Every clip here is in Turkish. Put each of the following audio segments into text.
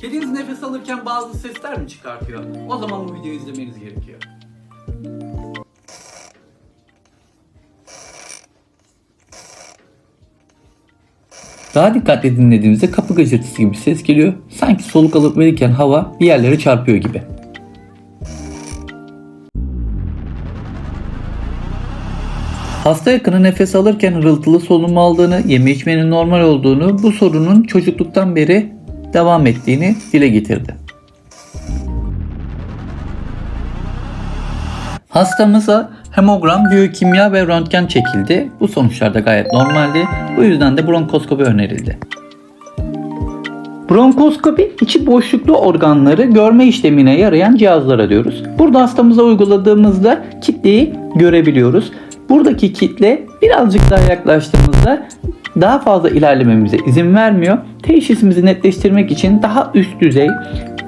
Kediniz nefes alırken bazı sesler mi çıkartıyor? O zaman bu videoyu izlemeniz gerekiyor. Daha dikkatli dinlediğimizde kapı gıcırtısı gibi ses geliyor. Sanki soluk alıp verirken hava bir yerlere çarpıyor gibi. Hasta yakını nefes alırken hırıltılı solunum aldığını, yeme içmenin normal olduğunu, bu sorunun çocukluktan beri devam ettiğini dile getirdi. Hastamıza hemogram, biyokimya ve röntgen çekildi. Bu sonuçlar da gayet normaldi. Bu yüzden de bronkoskopi önerildi. Bronkoskopi içi boşluklu organları görme işlemine yarayan cihazlara diyoruz. Burada hastamıza uyguladığımızda kitleyi görebiliyoruz. Buradaki kitle birazcık daha yaklaştığımızda daha fazla ilerlememize izin vermiyor. Teşhisimizi netleştirmek için daha üst düzey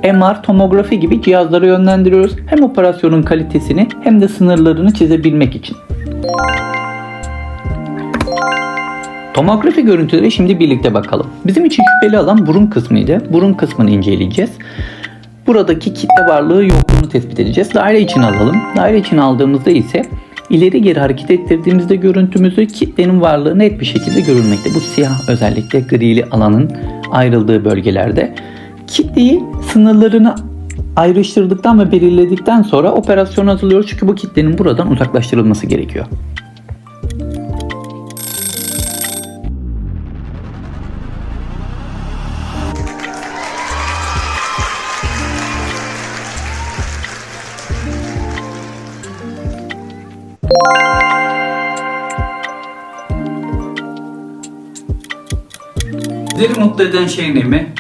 MR, tomografi gibi cihazlara yönlendiriyoruz. Hem operasyonun kalitesini hem de sınırlarını çizebilmek için. Tomografi görüntüleri şimdi birlikte bakalım. Bizim için şüpheli alan burun kısmıydı. Burun kısmını inceleyeceğiz. Buradaki kitle varlığı yokluğunu tespit edeceğiz. Daire için alalım. Daire için aldığımızda ise ileri geri hareket ettirdiğimizde görüntümüzü kitlenin varlığı net bir şekilde görülmekte. Bu siyah özellikle grili alanın ayrıldığı bölgelerde. Kitleyi sınırlarını ayrıştırdıktan ve belirledikten sonra operasyona hazırlıyoruz. Çünkü bu kitlenin buradan uzaklaştırılması gerekiyor. Sizleri mutlu eden şey ne mi?